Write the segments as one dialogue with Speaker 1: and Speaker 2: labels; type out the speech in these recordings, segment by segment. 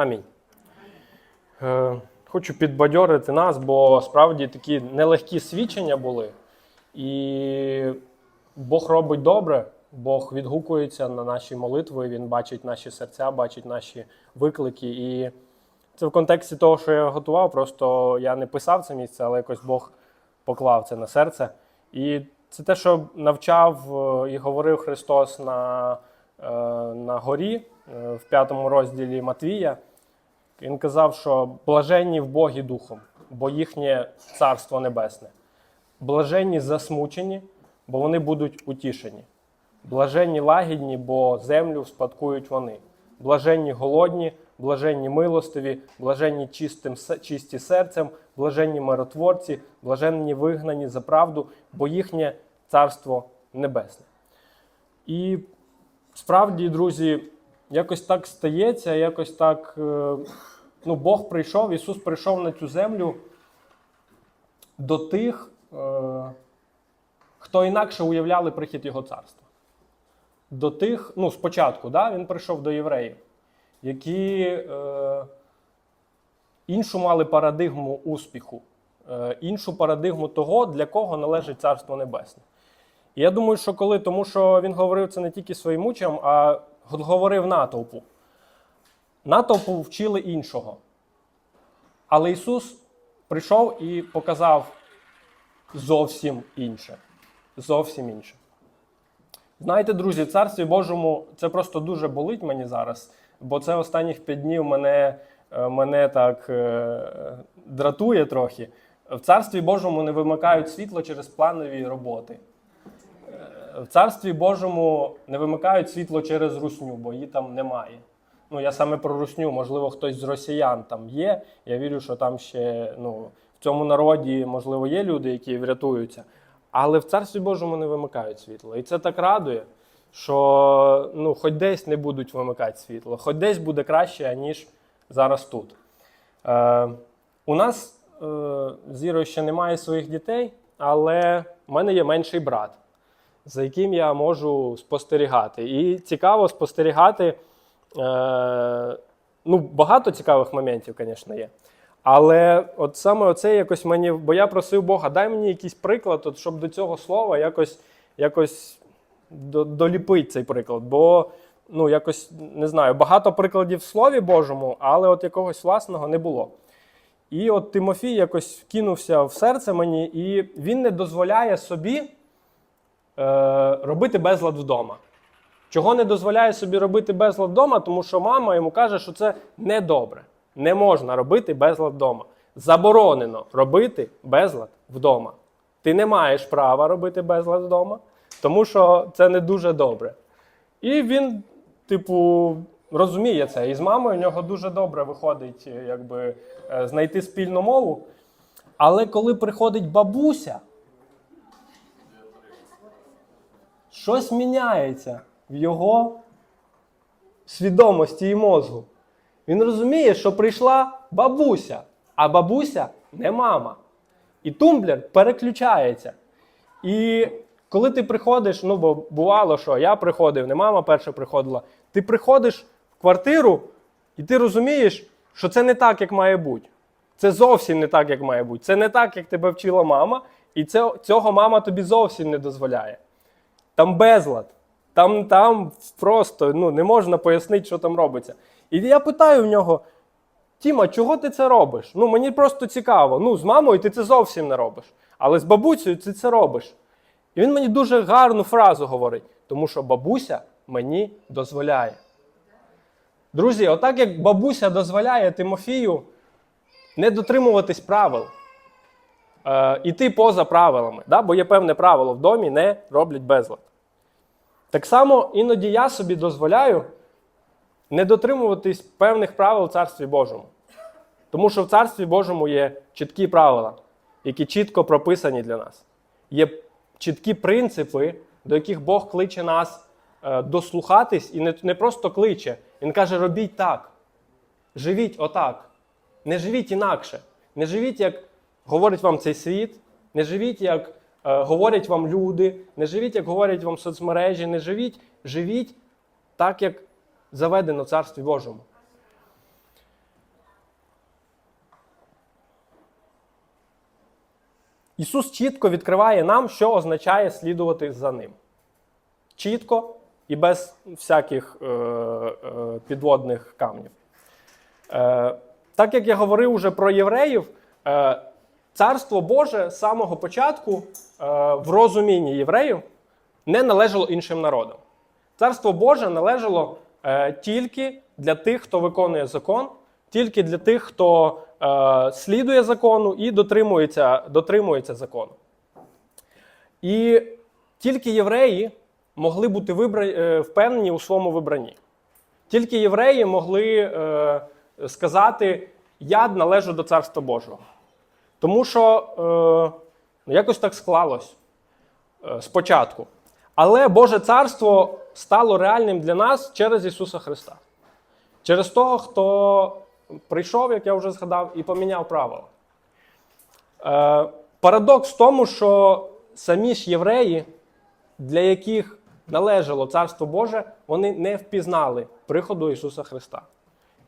Speaker 1: Амінь. Е, хочу підбадьорити нас, бо справді такі нелегкі свідчення були. І Бог робить добре, Бог відгукується на наші молитви, Він бачить наші серця, бачить наші виклики. І це в контексті того, що я готував, просто я не писав це місце, але якось Бог поклав це на серце. І це те, що навчав е, і говорив Христос на, е, на горі в п'ятому розділі Матвія. Він казав, що блаженні в Богі духом, бо їхнє царство небесне. Блаженні засмучені, бо вони будуть утішені. Блаженні лагідні, бо землю спадкують вони. Блаженні голодні, блаженні милостиві, блаженні чистим, чисті серцем, блаженні миротворці, блаженні вигнані за правду, бо їхнє царство небесне. І справді, друзі, якось так стається, якось так. е, Ну, Бог прийшов, Ісус прийшов на цю землю до тих, е, хто інакше уявляли прихід Його царства. До тих, ну, спочатку, да, Він прийшов до євреїв, які е, іншу мали парадигму успіху, іншу парадигму того, для кого належить Царство Небесне. І я думаю, що коли, тому що він говорив це не тільки своїм учням, а говорив натовпу. Натовпу вчили іншого. Але Ісус прийшов і показав зовсім інше. Зовсім інше. Знаєте, друзі, в Царстві Божому це просто дуже болить мені зараз, бо це останніх п'ять днів мене, е, мене так е, дратує трохи. В Царстві Божому не вимикають світло через планові роботи. В Царстві Божому не вимикають світло через русню, бо її там немає. Ну, я саме про русню, можливо, хтось з росіян там є. Я вірю, що там ще ну, в цьому народі, можливо, є люди, які врятуються. Але в Царстві Божому не вимикають світло. І це так радує, що ну, хоч десь не будуть вимикати світло, хоч десь буде краще, ніж зараз тут. Е, у нас е, з ще немає своїх дітей, але в мене є менший брат, за яким я можу спостерігати. І цікаво спостерігати. Е, ну, багато цікавих моментів, звісно, є. Але от саме оце якось мені, бо я просив Бога, дай мені якийсь приклад, от, щоб до цього слова якось, якось до, доліпити цей приклад. Бо ну, якось не знаю, багато прикладів в Слові Божому, але от якогось власного не було. І от Тимофій якось вкинувся в серце мені, і він не дозволяє собі робити безлад вдома. Чого не дозволяє собі робити безлад вдома, тому що мама йому каже, що це недобре. Не можна робити безлад вдома. Заборонено робити безлад вдома. Ти не маєш права робити безлад вдома, тому що це не дуже добре. І він, типу, розуміє це. І з мамою в нього дуже добре виходить е, якби, е, знайти спільну мову. Але коли приходить бабуся, щось міняється в його свідомості і мозку. Він розуміє, що прийшла бабуся, а бабуся не мама. І тумблер переключається. І коли ти приходиш, ну бо бувало, що я приходив, не мама перша приходила, ти приходиш в квартиру, і ти розумієш, що це не так, як має бути. Це зовсім не так, як має бути. Це не так, як тебе вчила мама, і це, цього мама тобі зовсім не дозволяє. Там безлад. Там, там просто ну, не можна пояснити, що там робиться. І я питаю в нього: Тіма, чого ти це робиш? Ну, мені просто цікаво. Ну, з мамою ти це зовсім не робиш. Але з бабусею ти це робиш. І він мені дуже гарну фразу говорить, тому що бабуся мені дозволяє. Друзі, отак як бабуся дозволяє Тимофію не дотримуватись правил, е, іти поза правилами, да? бо є певне правило в домі не роблять безлад. Так само іноді я собі дозволяю не дотримуватись певних правил в Царстві Божому. Тому що в Царстві Божому є чіткі правила, які чітко прописані для нас. Є чіткі принципи, до яких Бог кличе нас е, дослухатись і не, не просто кличе. Він каже: робіть так, живіть отак. Не живіть інакше. Не живіть, як говорить вам цей світ. Не живіть, як е, говорять вам люди, не живіть, як говорять вам соцмережі, не живіть, живіть так, як заведено Царстві Божому. Ісус чітко відкриває нам, що означає слідувати за Ним. Чітко і без всяких е, е, підводних камнів. Е, Так як я говорив уже про євреїв, е, царство Боже з самого початку е, в розумінні євреїв не належало іншим народам. Царство Боже належало е, тільки для тих, хто виконує закон, тільки для тих, хто е, слідує закону і дотримується, дотримується закону. І тільки євреї могли бути впевнені у своєму вибранні. Тільки євреї могли сказати: Я належу до Царства Божого. Тому що е, ну, якось так склалось е, спочатку. Але Боже Царство стало реальним для нас через Ісуса Христа. Через того, хто прийшов, як я вже згадав, і поміняв правила. Е, парадокс в тому, що самі ж євреї, для яких належало Царство Боже, вони не впізнали приходу Ісуса Христа.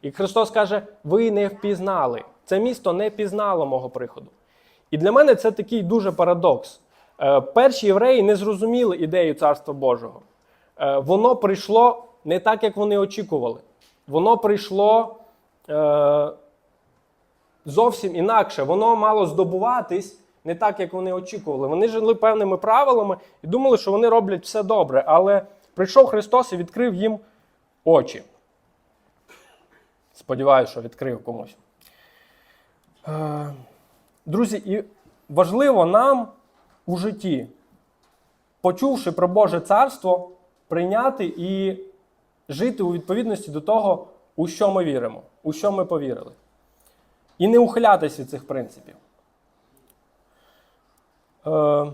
Speaker 1: І Христос каже: ви не впізнали. Це місто не пізнало мого приходу. І для мене це такий дуже парадокс. Е, перші євреї не зрозуміли ідею Царства Божого. Е, воно прийшло не так, як вони очікували. Воно прийшло е, зовсім інакше. Воно мало здобуватись не так, як вони очікували. Вони жили певними правилами і думали, що вони роблять все добре. Але прийшов Христос і відкрив їм очі. Сподіваюся, що відкрив комусь. Е, Друзі, і важливо нам у житті, почувши про Боже царство, прийняти і жити у відповідності до того, у що ми віримо, у що ми повірили. І не ухилятись від цих принципів. Е,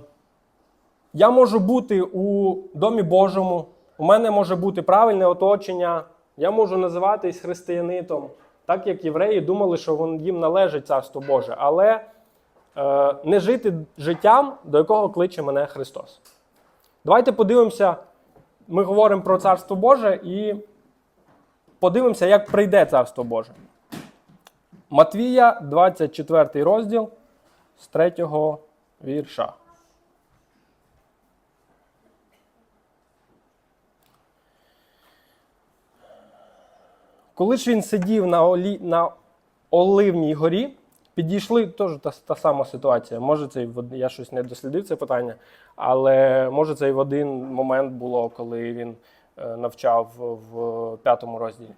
Speaker 1: я можу бути у Домі Божому, у мене може бути правильне оточення, я можу називатись християнитом, так як євреї думали, що їм належить Царство Боже, але е, не жити життям, до якого кличе мене Христос. Давайте подивимося, ми говоримо про Царство Боже і подивимося, як прийде Царство Боже. Матвія, 24 розділ з 3 вірша. Коли ж він сидів на, олі... на Оливній горі, підійшли теж та, та сама ситуація. Може, це в я щось не дослідив це питання, але може це і в один момент було, коли він е, навчав в п'ятому розділі.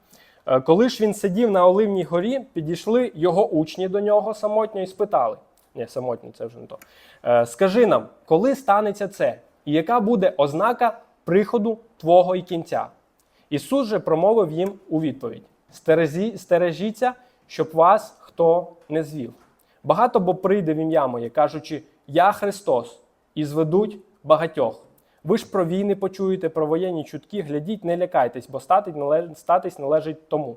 Speaker 1: Е, Коли ж він сидів на Оливній горі, підійшли його учні до нього самотньо і спитали. Ні, самотньо, це вже не то. Е, Скажи нам, коли станеться це, і яка буде ознака приходу Твого і кінця? Ісус же промовив їм у відповідь: «Стережі- Стережіться, щоб вас хто не звів. Багато бо прийде в ім'я моє, кажучи, Я Христос, і зведуть багатьох. Ви ж про війни почуєте, про воєнні чутки, глядіть, не лякайтесь, бо статись належить тому.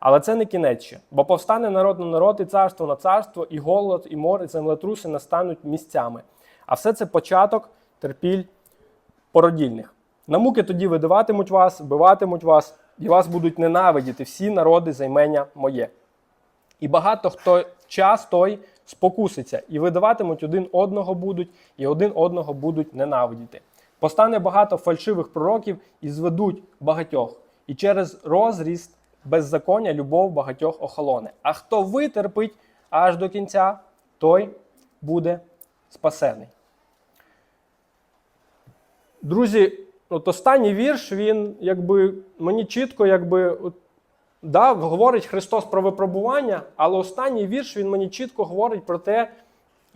Speaker 1: Але це не кінець ще, бо повстане народ на народ, і царство на царство, і голод, і море, і землетруси настануть місцями. А все це початок терпіль породільних. На муки тоді видаватимуть вас, вбиватимуть вас, і вас будуть ненавидіти всі народи займення моє. І багато хто час той спокуситься, і видаватимуть один одного будуть, і один одного будуть ненавидіти. Постане багато фальшивих пророків і зведуть багатьох, і через розріст беззаконня любов багатьох охолоне. А хто витерпить аж до кінця, той буде спасений. Друзі, от останній вірш, він якби мені чітко, якби от, говорить Христос про випробування, але останній вірш він мені чітко говорить про те,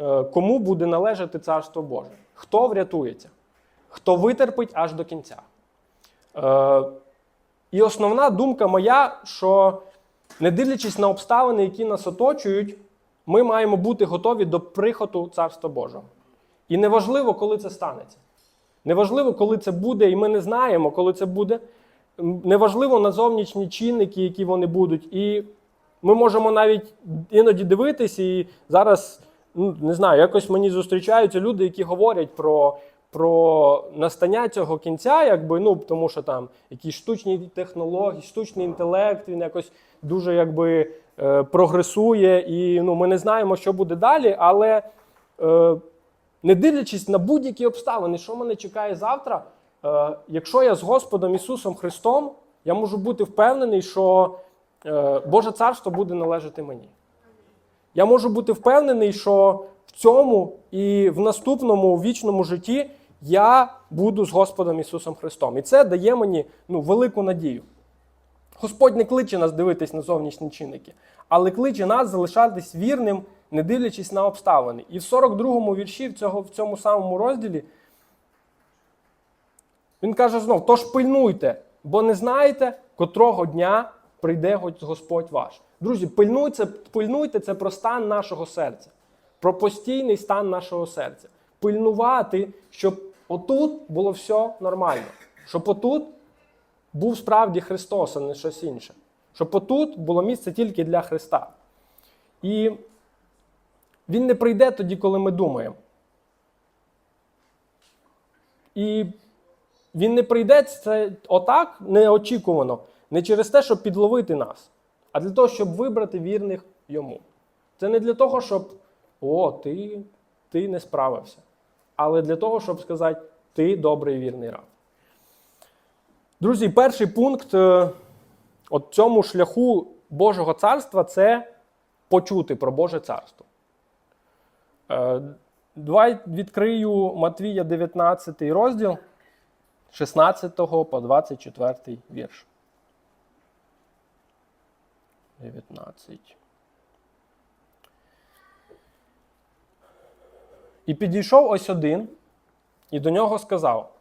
Speaker 1: е, кому буде належати Царство Боже. Хто врятується, хто витерпить аж до кінця. Е, І основна думка моя, що не дивлячись на обставини, які нас оточують, ми маємо бути готові до приходу Царства Божого. І неважливо, коли це станеться. Неважливо, коли це буде, і ми не знаємо, коли це буде. Неважливо на зовнішні чинники, які вони будуть. І ми можемо навіть іноді дивитись, і зараз ну, не знаю, якось мені зустрічаються люди, які говорять про, про настання цього кінця, якби, ну, тому що там якісь штучні технології, штучний інтелект, він якось дуже якби, е, прогресує, і ну, ми не знаємо, що буде далі, але. Е, не дивлячись на будь-які обставини, що мене чекає завтра, е, якщо я з Господом Ісусом Христом, я можу бути впевнений, що е, Боже Царство буде належати мені. Я можу бути впевнений, що в цьому і в наступному вічному житті я буду з Господом Ісусом Христом. І це дає мені ну, велику надію. Господь не кличе нас дивитись на зовнішні чинники, але кличе нас залишатись вірним, не дивлячись на обставини. І в 42-му вірші в, цього, в цьому самому розділі він каже знов: тож пильнуйте, бо не знаєте, котрого дня прийде Господь ваш. Друзі, пильнуйте, пильнуйте це про стан нашого серця, про постійний стан нашого серця. Пильнувати, щоб отут було все нормально, щоб отут був справді Христос, а не щось інше. Щоб отут було місце тільки для Христа. І Він не прийде тоді, коли ми думаємо. І він не прийде це отак неочікувано, не через те, щоб підловити нас, а для того, щоб вибрати вірних йому. Це не для того, щоб о, ти, ти не справився. Але для того, щоб сказати, ти добрий вірний раб. Друзі, перший пункт е, от цьому шляху Божого царства це почути про Боже царство. Е, Давай відкрию Матвія 19 розділ 16 по 24 вірш. 19. І підійшов ось один, і до нього сказав: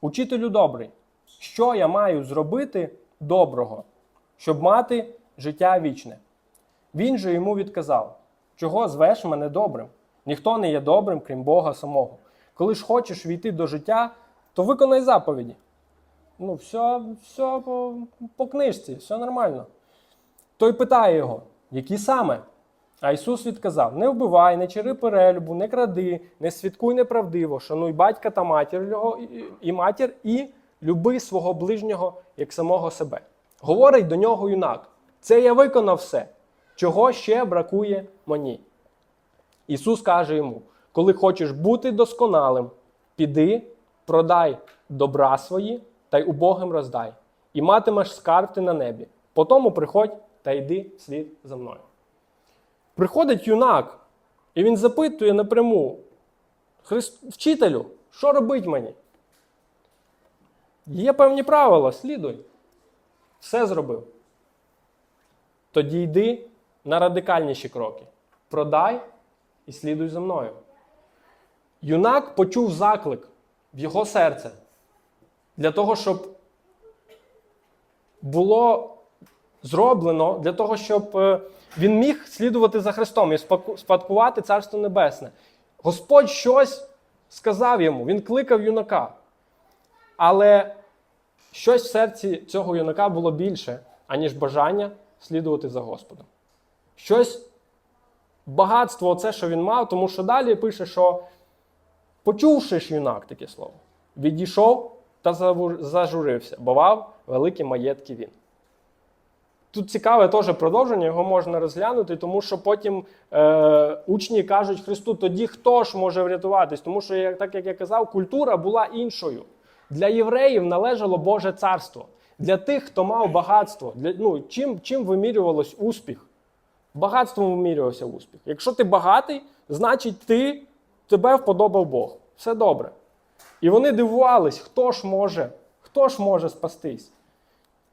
Speaker 1: Учителю добрий, що я маю зробити доброго, щоб мати життя вічне? Він же йому відказав: Чого звеш мене добрим? Ніхто не є добрим, крім Бога самого. Коли ж хочеш війти до життя, то виконай заповіді. Ну, все, все по, по книжці, все нормально. Той питає його, які саме? А Ісус відказав: не вбивай, не чири перелюбу, не кради, не свідкуй неправдиво, шануй батька та матір його і матір, і люби свого ближнього як самого себе. Говорить до нього юнак: це я виконав все, чого ще бракує мені. Ісус каже йому: коли хочеш бути досконалим, піди, продай добра свої та й убогим роздай, і матимеш скарб ти на небі. Потому приходь та йди вслід за мною. Приходить юнак, і він запитує напряму: Христ... Вчителю, що робить мені? Є певні правила, слідуй. Все зробив. Тоді йди на радикальніші кроки. Продай і слідуй за мною. Юнак почув заклик в його серце для того, щоб було зроблено, для того, щоб е, він міг слідувати за Христом і спадкувати Царство Небесне. Господь щось сказав йому, він кликав юнака. Але щось в серці цього юнака було більше, аніж бажання слідувати за Господом. Щось багатство, оце, що він мав, тому що далі пише, що почувши ж юнак таке слово, відійшов та зажурився, бо мав великі маєтки він. Тут цікаве теж продовження, його можна розглянути, тому що потім е, учні кажуть Христу, тоді хто ж може врятуватись? Тому що, так як я казав, культура була іншою. Для євреїв належало Боже царство. Для тих, хто мав багатство, для, ну, чим, чим вимірювалось успіх? Багатством вимірювався успіх. Якщо ти багатий, значить ти, тебе вподобав Бог. Все добре. І вони дивувались, хто ж може, хто ж може спастись.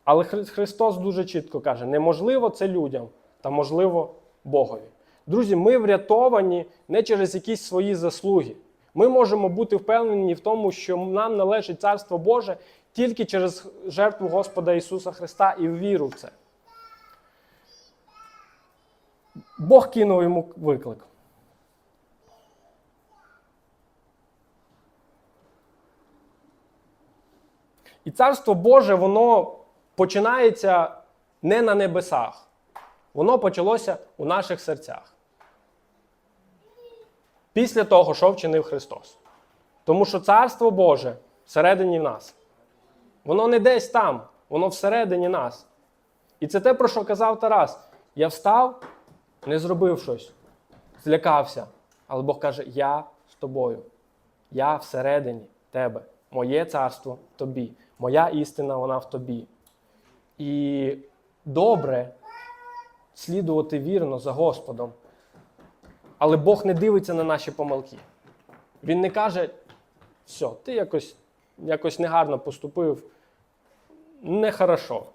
Speaker 1: Але Христос дуже чітко каже: неможливо це людям, та можливо Богові. Друзі, ми врятовані не через якісь свої заслуги. Ми можемо бути впевнені в тому, що нам належить Царство Боже тільки через жертву Господа Ісуса Христа і віру в це. Бог кинув йому виклик. І царство Боже, воно починається не на небесах. Воно почалося у наших серцях. Після того, що вчинив Христос. Тому що Царство Боже всередині нас. Воно не десь там, воно всередині нас. І це те, про що казав Тарас. Я встав, не зробив щось, злякався. Але Бог каже: Я з тобою. Я всередині тебе. Моє царство в тобі. Моя істина вона в тобі. І добре слідувати вірно за Господом. Але Бог не дивиться на наші помилки. Він не каже, все, ти якось, якось негарно поступив, нехорошо.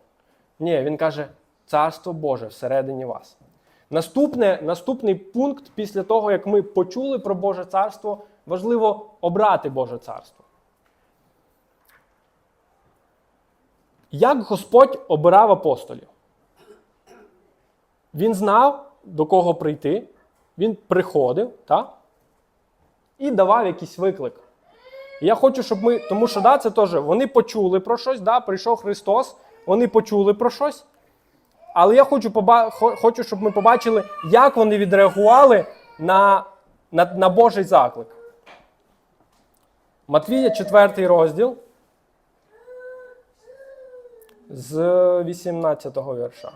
Speaker 1: Ні, він каже, царство Боже всередині вас. Наступне, наступний пункт після того, як ми почули про Боже царство, важливо обрати Боже царство. Як Господь обирав апостолів? Він знав, до кого прийти, він приходив так? і давав якийсь виклик. Я хочу, щоб ми, тому що да, це теж вони почули про щось, да, прийшов Христос, вони почули про щось. Але я хочу, поба- хочу, щоб ми побачили, як вони відреагували на, на, на Божий заклик. Матвія, 4 розділ з 18 вірша.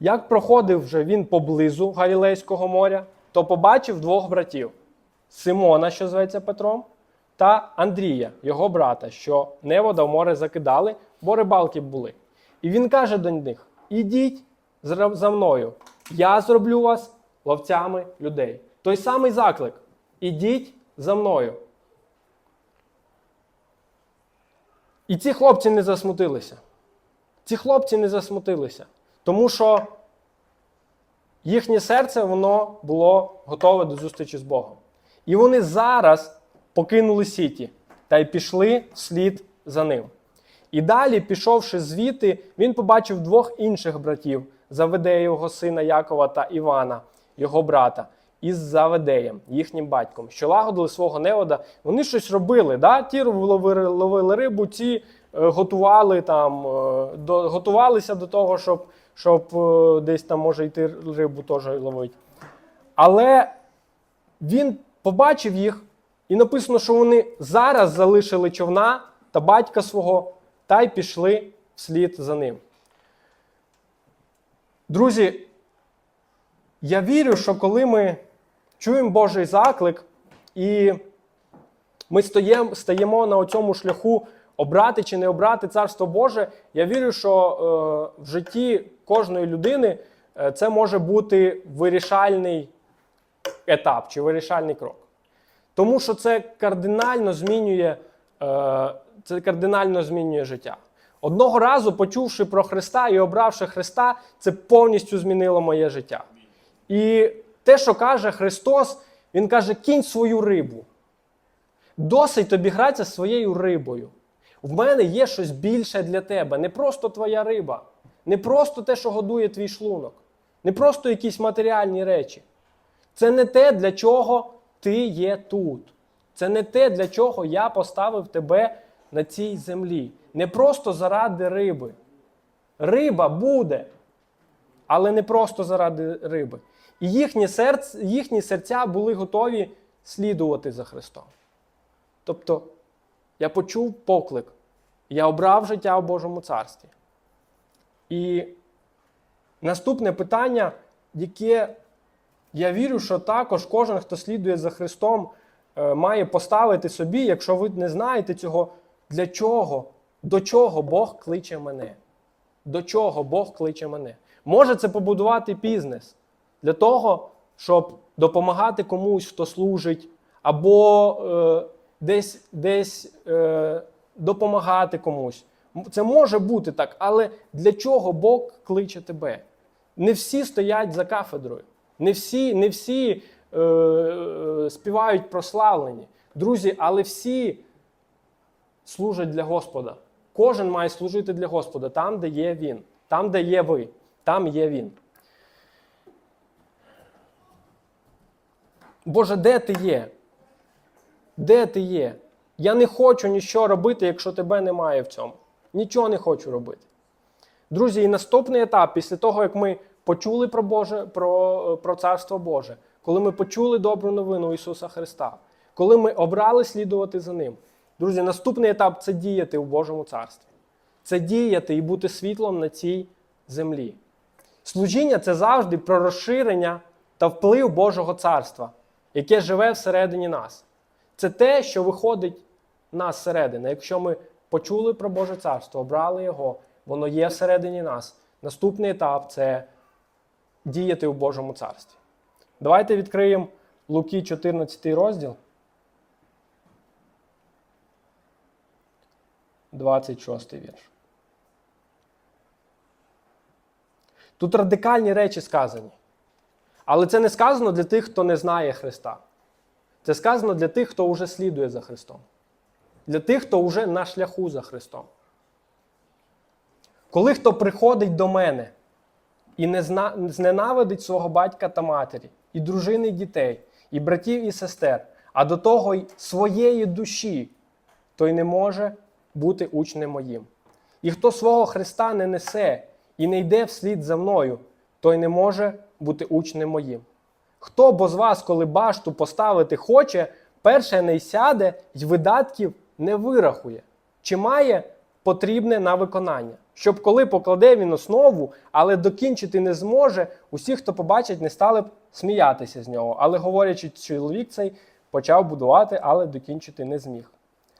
Speaker 1: Як проходив вже він поблизу Галілейського моря, то побачив двох братів: Симона, що зветься Петром, та Андрія, його брата, що невода в море закидали, бо рибалки були. І він каже до них: Ідіть за мною, я зроблю вас ловцями людей. Той самий заклик: Ідіть за мною. І ці хлопці не засмутилися. Ці хлопці не засмутилися, тому що їхнє серце воно було готове до зустрічі з Богом. І вони зараз покинули сіті та й пішли вслід за ним. І далі, пішовши звідти, він побачив двох інших братів Заведеєвого сина Якова та Івана, його брата, із Заведеєм, їхнім батьком, що лагодили свого невода. Вони щось робили. Да? Ті ловили, ловили рибу, ті е, готували там, е, до, готувалися до того, щоб, щоб е, десь там може йти рибу теж ловити. Але він побачив їх, і написано, що вони зараз залишили човна та батька свого та й пішли вслід за ним. Друзі, я вірю, що коли ми чуємо Божий заклик і ми стаємо, на цьому шляху обрати чи не обрати Царство Боже, я вірю, що е, в житті кожної людини е, це може бути вирішальний етап чи вирішальний крок. Тому що це кардинально змінює, е, це кардинально змінює життя. Одного разу, почувши про Христа і обравши Христа, це повністю змінило моє життя. І те, що каже Христос, Він каже: кінь свою рибу. Досить тобі гратися своєю рибою. В мене є щось більше для тебе. Не просто твоя риба, не просто те, що годує твій шлунок, не просто якісь матеріальні речі. Це не те, для чого ти є тут. Це не те, для чого я поставив тебе на цій землі. Не просто заради риби. Риба буде, але не просто заради риби. І їхні, серця, їхні серця були готові слідувати за Христом. Тобто, я почув поклик, я обрав життя в Божому царстві. І наступне питання, яке я вірю, що також кожен, хто слідує за Христом, е, має поставити собі, якщо ви не знаєте цього, для чого, до чого Бог кличе мене. До чого Бог кличе мене. Може це побудувати бізнес для того, щоб допомагати комусь, хто служить, або е, десь, десь е, допомагати комусь. Це може бути так, але для чого Бог кличе тебе? Не всі стоять за кафедрою, не всі, не всі е, е, співають прославлені. Друзі, але всі служать для Господа. Кожен має служити для Господа там, де є Він, там, де є ви, там є Він. Боже, де ти є? Де ти є? Я не хочу нічого робити, якщо тебе немає в цьому. Нічого не хочу робити. Друзі, і наступний етап, після того, як ми почули про Боже, про, про Царство Боже, коли ми почули добру новину Ісуса Христа, коли ми обрали слідувати за Ним. Друзі, наступний етап це діяти у Божому царстві. Це діяти і бути світлом на цій землі. Служіння це завжди про розширення та вплив Божого царства, яке живе всередині нас. Це те, що виходить нас зсередини. Якщо ми почули про Боже царство, обрали його, воно є всередині нас. Наступний етап це діяти у Божому царстві. Давайте відкриємо Луки 14 розділ. 26 вірш. Тут радикальні речі сказані. Але це не сказано для тих, хто не знає Христа. Це сказано для тих, хто вже слідує за Христом. Для тих, хто вже на шляху за Христом. Коли хто приходить до мене і не зна... зненавидить свого батька та матері, і дружини, і дітей, і братів, і сестер, а до того й своєї душі, той не може бути учнем моїм. І хто свого Христа не несе і не йде вслід за мною, той не може бути учнем моїм. Хто бо з вас, коли башту поставити хоче, перше не сяде й видатків не вирахує, чи має потрібне на виконання, щоб коли покладе він основу, але докінчити не зможе, усі, хто побачить, не стали б сміятися з нього. Але говорячи, чоловік цей почав будувати, але докінчити не зміг.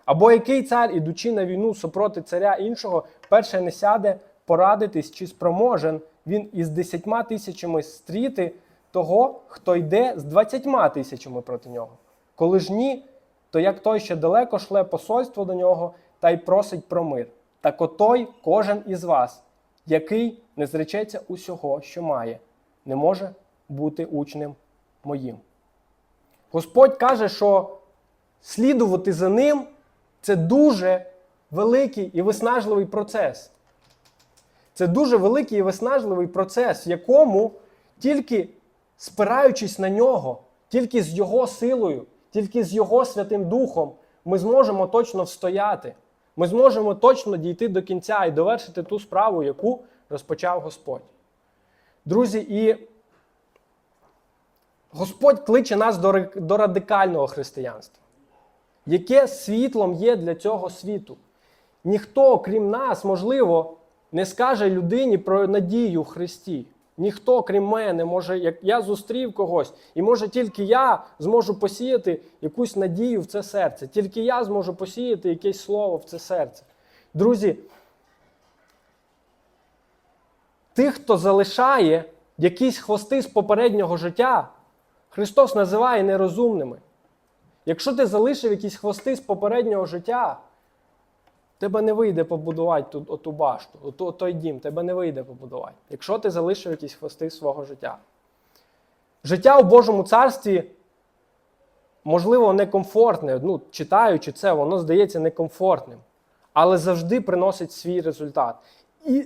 Speaker 1: Або який цар, ідучи на війну супроти царя іншого, перше не сяде порадитись, чи спроможен він із десятьма тисячами стріти того, хто йде з двадцятьма тисячами проти нього. Коли ж ні, то як той, що далеко шле посольство до нього та й просить про мир. Так отой кожен із вас, який не зречеться усього, що має, не може бути учнем моїм. Господь каже, що слідувати за ним це дуже великий і виснажливий процес. Це дуже великий і виснажливий процес, в якому тільки спираючись на нього, тільки з Його силою, тільки з Його Святим Духом, ми зможемо точно встояти. Ми зможемо точно дійти до кінця і довершити ту справу, яку розпочав Господь. Друзі, і Господь кличе нас до, радикального християнства, яке світлом є для цього світу. Ніхто, крім нас, можливо, не скаже людині про надію в Христі. Ніхто, крім мене, може, як я зустрів когось, і може тільки я зможу посіяти якусь надію в це серце. Тільки я зможу посіяти якесь слово в це серце. Друзі, тих, хто залишає якісь хвости з попереднього життя, Христос називає нерозумними. Якщо ти залишив якісь хвости з попереднього життя, тебе не вийде побудувати ту, оту башту, оту, той дім, тебе не вийде побудувати, якщо ти залишив якісь хвости свого життя. Життя у Божому царстві, можливо, некомфортне. Ну, читаючи це, воно здається некомфортним, але завжди приносить свій результат. І,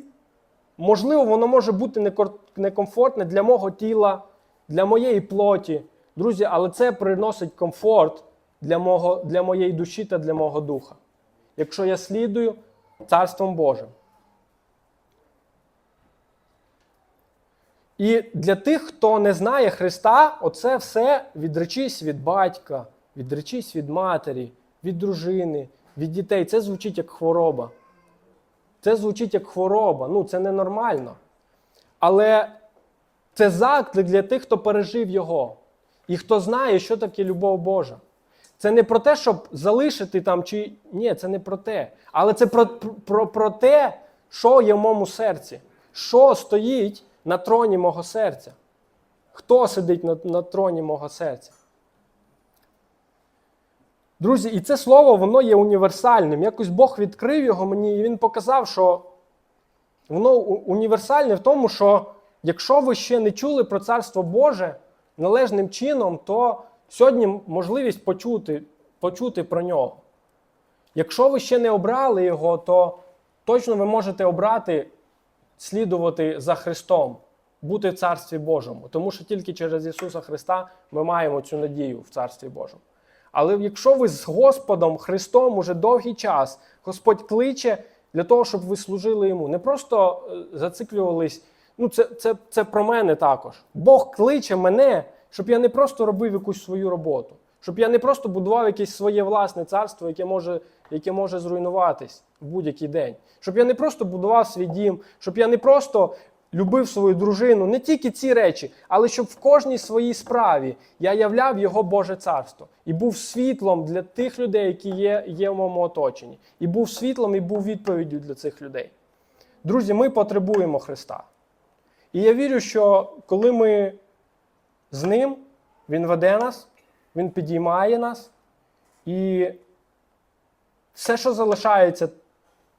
Speaker 1: можливо, воно може бути некомфортне для мого тіла, для моєї плоті. Друзі, але це приносить комфорт для, мого, для моєї душі та для мого духа якщо я слідую Царством Божим. І для тих, хто не знає Христа, оце все відречись від батька, відречись від матері, від дружини, від дітей. Це звучить як хвороба. Це звучить як хвороба. Ну, це ненормально. Але це заклик для тих, хто пережив його. І хто знає, що таке любов Божа. Це не про те, щоб залишити там чи ні, це не про те. Але це про, про, про те, що є в моєму серці, що стоїть на троні мого серця. Хто сидить на, на троні мого серця? Друзі, і це слово воно є універсальним. Якось Бог відкрив його мені, і він показав, що воно універсальне в тому, що якщо ви ще не чули про Царство Боже належним чином, то сьогодні можливість почути, почути про нього. Якщо ви ще не обрали його, то точно ви можете обрати слідувати за Христом, бути в Царстві Божому. Тому що тільки через Ісуса Христа ми маємо цю надію в Царстві Божому. Але якщо ви з Господом Христом уже довгий час, Господь кличе для того, щоб ви служили йому, не просто е, зациклювались. Ну, це, це, це про мене також. Бог кличе мене, щоб я не просто робив якусь свою роботу, щоб я не просто будував якесь своє власне царство, яке може, яке може зруйнуватись в будь-який день. Щоб я не просто будував свій дім, щоб я не просто любив свою дружину, не тільки ці речі, але щоб в кожній своїй справі я являв його Боже царство і був світлом для тих людей, які є, є в моєму оточенні. І був світлом, і був відповіддю для цих людей. Друзі, ми потребуємо Христа. І я вірю, що коли ми з Ним, Він веде нас, Він підіймає нас, і все, що залишається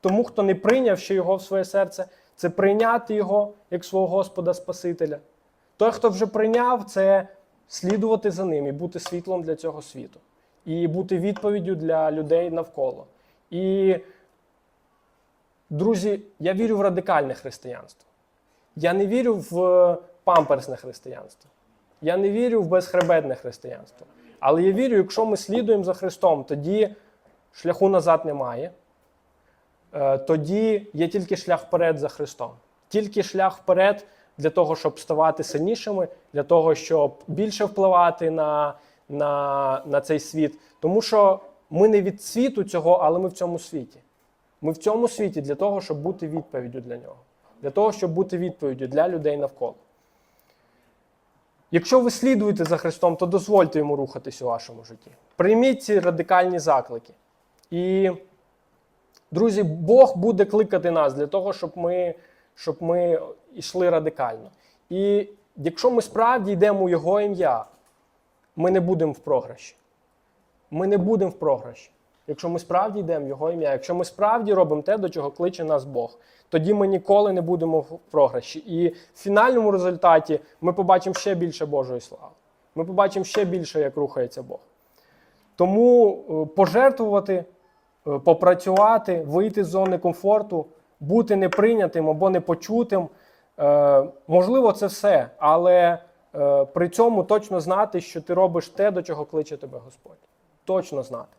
Speaker 1: тому, хто не прийняв ще його в своє серце, це прийняти його як свого Господа Спасителя. Той, хто вже прийняв, це слідувати за ним і бути світлом для цього світу, і бути відповіддю для людей навколо. І, друзі, я вірю в радикальне християнство. Я не вірю в памперсне християнство. Я не вірю в безхребетне християнство. Але я вірю, якщо ми слідуємо за Христом, тоді шляху назад немає. Е, Тоді є тільки шлях вперед за Христом. Тільки шлях вперед для того, щоб ставати сильнішими, для того, щоб більше впливати на, на, на цей світ. Тому що ми не від світу цього, але ми в цьому світі. Ми в цьому світі для того, щоб бути відповіддю для нього, для того, щоб бути відповіддю для людей навколо. Якщо ви слідуєте за Христом, то дозвольте йому рухатись у вашому житті. Прийміть ці радикальні заклики. І, друзі, Бог буде кликати нас для того, щоб ми, щоб ми йшли радикально. І якщо ми справді йдемо у Його ім'я, ми не будемо в програші. Ми не будемо в програші. Якщо ми справді йдемо в Його ім'я, якщо ми справді робимо те, до чого кличе нас Бог, тоді ми ніколи не будемо в програші. І в фінальному результаті ми побачимо ще більше Божої слави. Ми побачимо ще більше, як рухається Бог. Тому е, пожертвувати, е, попрацювати, вийти з зони комфорту, бути неприйнятим або непочутим. е, Можливо, це все, але при цьому точно знати, що ти робиш те, до чого кличе тебе Господь. Точно знати.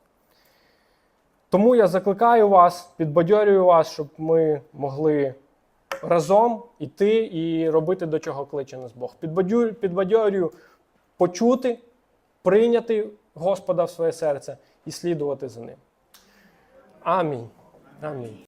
Speaker 1: Тому я закликаю вас, підбадьорюю вас, щоб ми могли разом іти і робити, до чого кличе нас Бог. Підбадьорюю, почути, прийняти Господа в своє серце і слідувати за ним. Амінь. Амінь.